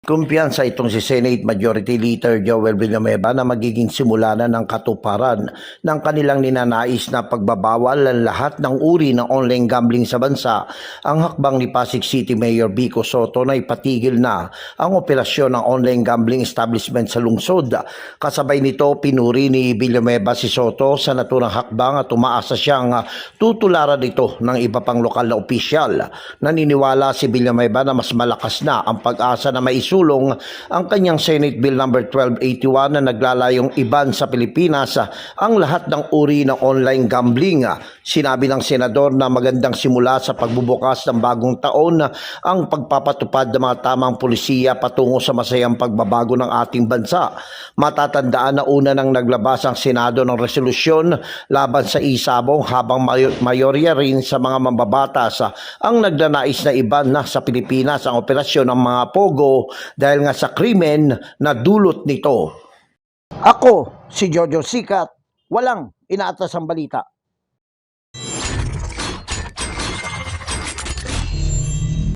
Kumpiyansa itong si Senate Majority Leader Joel Villanueva na magiging simula na ng katuparan ng kanilang ninanais na pagbabawal ang lahat ng uri ng online gambling sa bansa. Ang hakbang ni Pasig City Mayor Vico Soto na ipatigil na ang operasyon ng online gambling establishment sa lungsod. Kasabay nito, pinuri ni Villanueva si Soto sa naturang hakbang at umaasa siyang tutularan ito ng iba pang lokal na opisyal. Naniniwala si Villanueva na mas malakas na ang pag-asa na maisulong ang kanyang Senate Bill No. 1281 na naglalayong iban sa Pilipinas ang lahat ng uri ng online gambling. Sinabi ng senador na magandang simula sa pagbubukas ng bagong taon ang pagpapatupad ng mga tamang pulisiya patungo sa masayang pagbabago ng ating bansa. Matatandaan na una nang naglabas ang Senado ng resolusyon laban sa isabong habang mayo- mayorya rin sa mga mambabatas ang nagnanais na iban na sa Pilipinas ang operasyon ng mga pogo dahil nga sa krimen na dulot nito. Ako, si Jojo Sikat, walang inaatas ang balita.